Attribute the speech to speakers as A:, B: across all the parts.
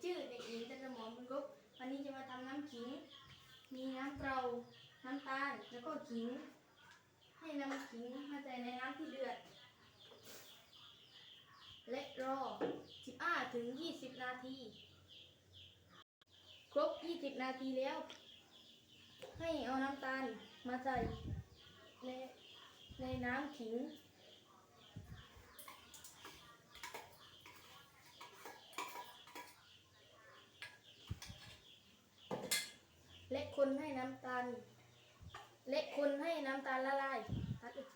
A: ชื่อเด็กหญิงจันทร์หมอนบุญกบวันนี้จะมาทำน้ำขิง มีน้ำเปล่าน้ำตาล แล้วก็ขิง ให้นำขิงมาใส่ในน้ำที่เดือด และรอ 15 ถึง 20 นาที ครบ 20 นาทีแล้ว ให้เอาน้ำตาลมาใส่ในในน้ำขิง และค น้ำตาลและคนให้น้ำตาลละลายเลย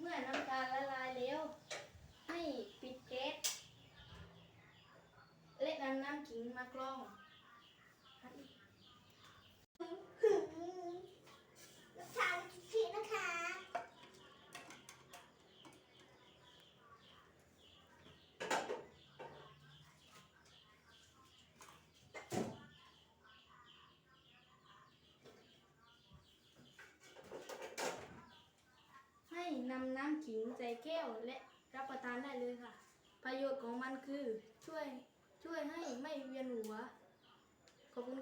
A: เมื่อน้ำตาลละลายแล้วให้ปิดแก๊สและนำน้ำขิงมากรองตัดเลย
B: ลูกชายคิดนะคะ
A: ให้นำน้ำ ขิงใส่แก้วและรับประทานได้เลยค่ะ ประโยชน์ของมันคือช่วยช่วยให้ไม่เวียนหัวขอบคุณ